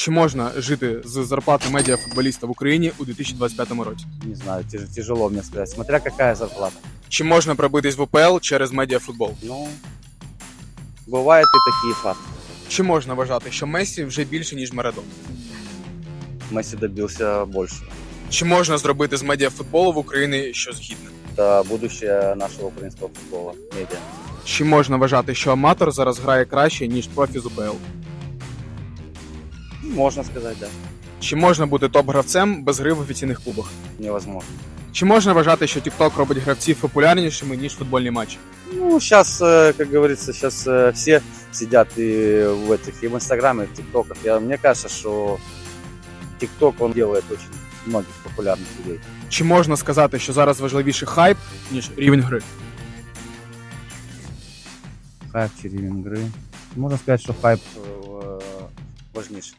Чи можна жити з зарплати медіафутболіста в Україні у 2025 році? Не знаю, тяж- тяжело мне сказать. Смотря какая зарплата. Чи можна пробитись в УПЛ через медіафутбол? Ну, бывают и такие факты. Чи можна вважати, що Месі вже більше ніж Марадон? Месси добился больше. Чи можна зробити з медіафутболу в Україні щось гідне? Это будущее нашего украинского футбола, медиа. Чи можна вважати, що аматор зараз грає краще, ніж профі з УПЛ? Можно сказать, да. Чи можна бути топ-гравцем без гри в офіційних клубах? Невозможно. Чи можна вважати, що TikTok робить гравців популярнішими, ніж футбольні матчі? Ну, сейчас, как говорится, сейчас все сидят и в этих, и в Инстаграме, и в ТикТоках. Я, мне кажется, что ТикТок, он делает очень многих популярных людей. Чи можна сказати, що зараз важливіший хайп, ніж рівень гри? Хайп чи рівень гри. Можна сказати, що хайп е, важніше.